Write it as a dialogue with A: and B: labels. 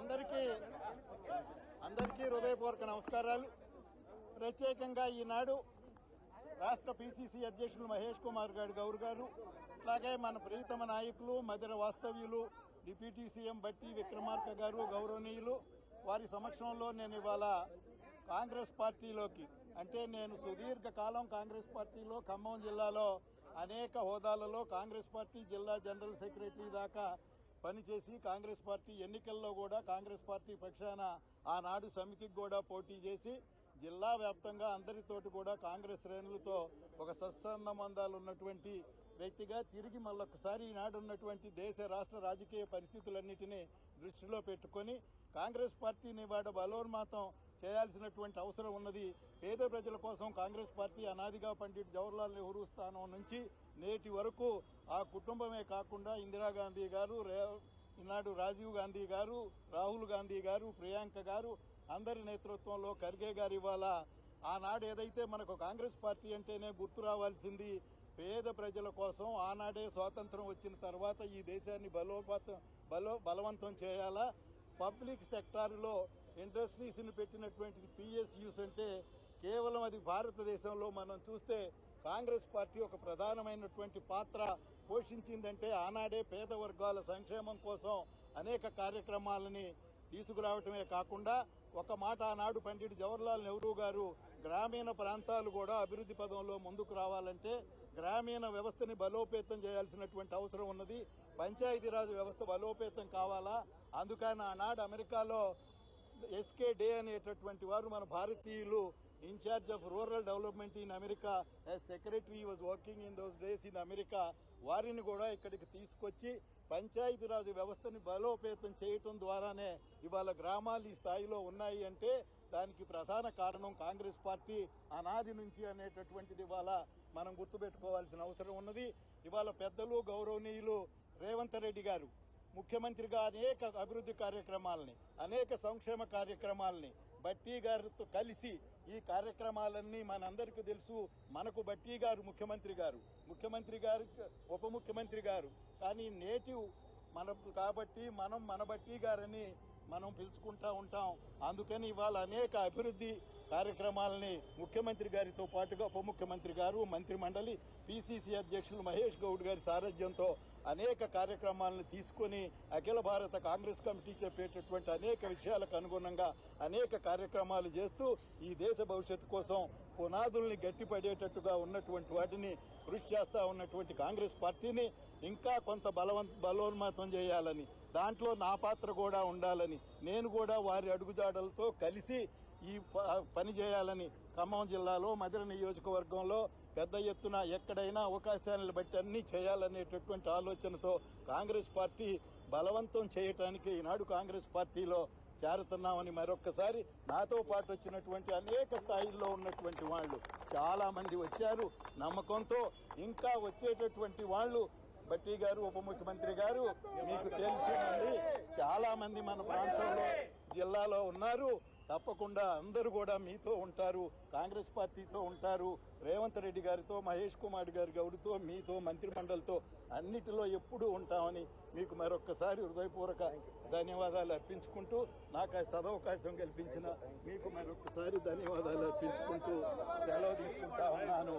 A: అందరికీ అందరికీ హృదయపూర్వక నమస్కారాలు. ప్రత్యేకంగా ఈనాడు రాష్ట్ర పిసిసి అధ్యక్షులు మహేష్ కుమార్ గారు గౌర్ గారు అట్లాగే మన ప్రియతమ నాయకులు మధుర వాస్తవ్యులు డిప్యూటీ సీఎం బట్టి విక్రమార్క గారు గౌరవనీయులు వారి సమక్షంలో నేను ఇవాళ కాంగ్రెస్ పార్టీలోకి అంటే నేను సుదీర్ఘ కాలం కాంగ్రెస్ పార్టీలో ఖమ్మం జిల్లాలో అనేక హోదాలలో కాంగ్రెస్ పార్టీ జిల్లా జనరల్ సెక్రటరీ దాకా పనిచేసి కాంగ్రెస్ పార్టీ ఎన్నికల్లో కూడా కాంగ్రెస్ పార్టీ పక్షాన ఆనాడు సమితికి కూడా పోటీ చేసి జిల్లా వ్యాప్తంగా అందరితోటి కూడా కాంగ్రెస్ శ్రేణులతో ఒక సత్సంబంధాలు ఉన్నటువంటి వ్యక్తిగా తిరిగి మళ్ళొకసారి ఈనాడు ఉన్నటువంటి దేశ రాష్ట్ర రాజకీయ పరిస్థితులన్నిటినీ దృష్టిలో పెట్టుకొని కాంగ్రెస్ పార్టీని వాడ బలోన్మాతం చేయాల్సినటువంటి అవసరం ఉన్నది. పేద ప్రజల కోసం కాంగ్రెస్ పార్టీ అనాదిగా పండిట్ జవహర్లాల్ నెహ్రూ స్థానం నుంచి నేటి వరకు ఆ కుటుంబమే కాకుండా ఇందిరాగాంధీ గారు ఈనాడు రాజీవ్ గాంధీ గారు రాహుల్ గాంధీ గారు ప్రియాంక గారు అందరి నేతృత్వంలో ఖర్గే గారు ఇవాళ ఆనాడు ఏదైతే మనకు కాంగ్రెస్ పార్టీ అంటేనే గుర్తు రావాల్సింది పేద ప్రజల కోసం ఆనాడే స్వాతంత్రం వచ్చిన తర్వాత ఈ దేశాన్ని బలోపాతం బలో బలవంతం చేయాలా? పబ్లిక్ సెక్టార్లో ఇండస్ట్రీస్ని పెట్టినటువంటిది పిఎస్యూస్ అంటే కేవలం అది భారతదేశంలో మనం చూస్తే కాంగ్రెస్ పార్టీ ఒక ప్రధానమైనటువంటి పాత్ర పోషించిందంటే ఆనాడే పేద వర్గాల సంక్షేమం కోసం అనేక కార్యక్రమాలని తీసుకురావటమే కాకుండా ఒక మాట ఆనాడు పండిట్ జవహర్లాల్ నెహ్రూ గారు గ్రామీణ ప్రాంతాలు కూడా అభివృద్ధి పదంలో ముందుకు రావాలంటే గ్రామీణ వ్యవస్థని బలోపేతం చేయాల్సినటువంటి అవసరం ఉన్నది. పంచాయతీరాజ్ వ్యవస్థ బలోపేతం కావాలా? అందుకని ఆనాడు అమెరికాలో ఎస్కే డే అనేటటువంటి వారు మన భారతీయులు in charge of rural development in America as secretary was working in those days in America వారిని కూడా ఇక్కడికి తీసుకొచ్చి పంచాయతీరాజ్ వ్యవస్థని బలోపేతం చేయటం ద్వారానే ఇవాళ గ్రామాలు ఈ స్థాయిలో ఉన్నాయి అంటే దానికి ప్రధాన కారణం కాంగ్రెస్ పార్టీ అనాది నుంచి అనేటటువంటిది ఇవాళ మనం గుర్తుపెట్టుకోవాల్సిన అవసరం ఉన్నది. ఇవాళ పెద్దలు గౌరవనీయులు రేవంత్ రెడ్డి గారు ముఖ్యమంత్రిగా అనేక అభివృద్ధి కార్యక్రమాలని అనేక సంక్షేమ కార్యక్రమాలని బట్టి గారితో కలిసి ఈ కార్యక్రమాలన్నీ మనందరికీ తెలుసు. మనకు బట్టి గారు ముఖ్యమంత్రి గారు ముఖ్యమంత్రి గారు ఉప ముఖ్యమంత్రి గారు. కానీ నేటివ్ మన కాబట్టి మనం మన బట్టి గారని మనం పిలుచుకుంటా ఉంటాం. అందుకని ఇవాళ అనేక అభివృద్ధి కార్యక్రమాలని ముఖ్యమంత్రి గారితో పాటుగా ఉప ముఖ్యమంత్రి గారు మంత్రి మండలి పిసిసి అధ్యక్షులు మహేష్ గౌడ్ గారి సారథ్యంతో అనేక కార్యక్రమాలను తీసుకొని అఖిల భారత కాంగ్రెస్ కమిటీ చెప్పేటటువంటి అనేక విషయాలకు అనుగుణంగా అనేక కార్యక్రమాలు చేస్తూ ఈ దేశ భవిష్యత్తు కోసం పునాదుల్ని గట్టిపడేటట్టుగా ఉన్నటువంటి వాటిని కృషి చేస్తా ఉన్నటువంటి కాంగ్రెస్ పార్టీని ఇంకా కొంత బలవంత బలోన్మాతం చేయాలని దాంట్లో నా పాత్ర కూడా ఉండాలని నేను కూడా వారి అడుగుజాడలతో కలిసి ఈ పని చేయాలని ఖమ్మం జిల్లాలో మధుర నియోజకవర్గంలో పెద్ద ఎత్తున ఎక్కడైనా అవకాశాలను బట్టి అన్ని చేయాలనేటటువంటి ఆలోచనతో కాంగ్రెస్ పార్టీ బలవంతం చేయటానికి ఈనాడు కాంగ్రెస్ పార్టీలో చేరుతున్నామని మరొక్కసారి నాతో పాటు వచ్చినటువంటి అనేక స్థాయిల్లో ఉన్నటువంటి వాళ్ళు చాలా మంది వచ్చారు. నమ్మకంతో ఇంకా వచ్చేటటువంటి వాళ్ళు బట్టి గారు ఉప ముఖ్యమంత్రి గారు మీకు తెలిసిందండి చాలా మంది మన ప్రాంతంలో జిల్లాలో ఉన్నారు. తప్పకుండా అందరూ కూడా మీతో ఉంటారు. కాంగ్రెస్ పార్టీతో ఉంటారు. రేవంత్ రెడ్డి గారితో మహేష్ కుమార్ గారి గౌడితో మీతో మంత్రిమండలితో అన్నిటిలో ఎప్పుడూ ఉంటామని మీకు మరొక్కసారి హృదయపూర్వక ధన్యవాదాలు అర్పించుకుంటూ నాకు ఆ సదవకాశం కల్పించిన మీకు మరొకసారి ధన్యవాదాలు అర్పించుకుంటూ సెలవు తీసుకుంటా ఉన్నాను.